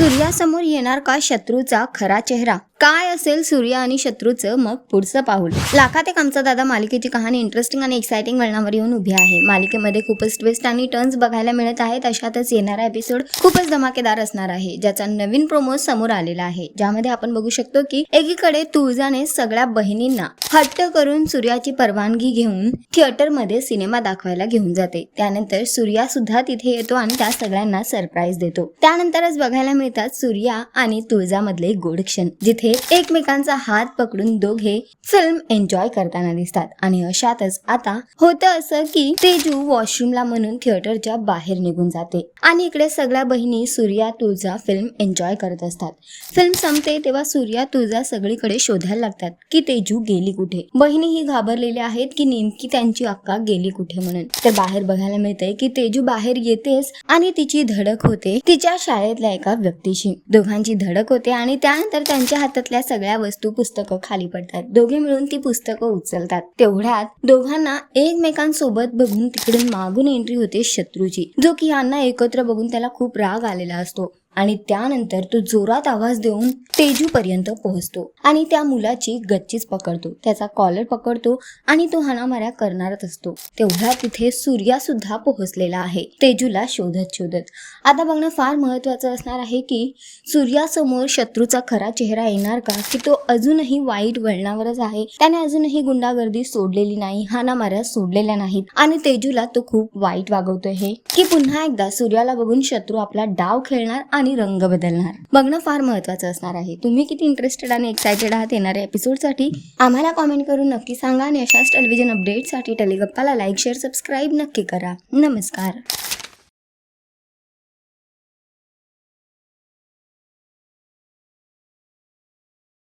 सूर्यासमोर येणार का शत्रूचा खरा चेहरा? काय असेल सूर्य आणि शत्रूचं? मग पुढचं पाऊल. लाखात एक आमचा दादा मालिकेची कहाणी इंटरेस्टिंग आणि एक्साइटिंग वळणावर येऊन उभी आहे. मालिकेमध्ये खूपच ट्विस्ट आणि टर्न्स बघायला मिळत आहेत. अशातच येणारा एपिसोड खूपच धमाकेदार असणार आहे. ज्याचा नवीन प्रोमो समोर आलेला आहे. ज्यामध्ये आपण बघू शकतो की एकीकडे तुळजाने सगळ्या बहिणींना हट्ट करून सूर्याची परवानगी घेऊन थिएटरमध्ये सिनेमा दाखवायला घेऊन जाते. त्यानंतर सूर्या सुद्धा तिथे येतो आणि त्या सगळ्यांना सरप्राईज देतो. त्यानंतरच बघायला मिळतात सूर्या आणि तुळजामधले गोड क्षण जिथे एकमेकांचा हात पकडून दोघे फिल्म एन्जॉय करताना दिसतात. आणि अशातच आता होतं असं की तेजू वॉशरूमला म्हणून थिएटरच्या बाहेर निघून जाते. आणि इकडे सगळ्या बहिणी सूर्या तुळजा फिल्म एन्जॉय करत असतात. फिल्म संपते तेव्हा सूर्या तुळजा सगळीकडे शोधायला लागतात की तेजू गेली कुठे? बहिणी ही घाबरलेल्या आहेत की नेमकी त्यांची अक्का गेली कुठे म्हणून? तर बाहेर बघायला मिळते की तेजू बाहेर येतेच आणि तिची धडक होते तिच्या शाळेतल्या एका व्यक्तीशी दोघांची धडक होते आणि त्यानंतर त्यांच्या हातातल्या सगळ्या वस्तू पुस्तकं खाली पडतात. दोघे मिळून ती पुस्तकं उचलतात. तेवढ्यात दोघांना एकमेकांसोबत बघून तिकडून मागून एंट्री होते शत्रूची जो की यांना एकत्र बघून त्याला खूप राग आलेला असतो. आणि त्यानंतर तो जोरात आवाज देऊन तेजू पर्यंत पोहोचतो आणि त्या मुलाची गच्चीच पकडतो. त्याचा कॉलर पकडतो आणि तो हाणामाऱ्या करणारच असतो. तेवढ्या तिथे सूर्या सुद्धा पोहोचलेला आहे. तेजूला शोधत शोधत. आता बघणं फार महत्वाचं असणार आहे की सूर्यासमोर शत्रूचा खरा चेहरा येणार का? की तो अजूनही वाईट वळणावरच आहे? त्याने अजूनही गुंडागर्दी सोडलेली नाही हाणामाऱ्या सोडलेल्या नाहीत. आणि तेजूला तो खूप वाईट वागवतोय हे. की पुन्हा एकदा सूर्याला बघून शत्रू आपला डाव खेळणार आणि रंग बदलणार. बघणं फार महत्वाचं असणार आहे. तुम्ही किती इंटरेस्टेड आणि एक्सायटेड आहात येणाऱ्या एपिसोडसाठी आम्हाला कॉमेंट करून नक्की सांगा आणि अशाच टेलिव्हिजन अपडेटसाठी टेलिगप्पाला लाईक शेअर सबस्क्राईब नक्की करा. नमस्कार.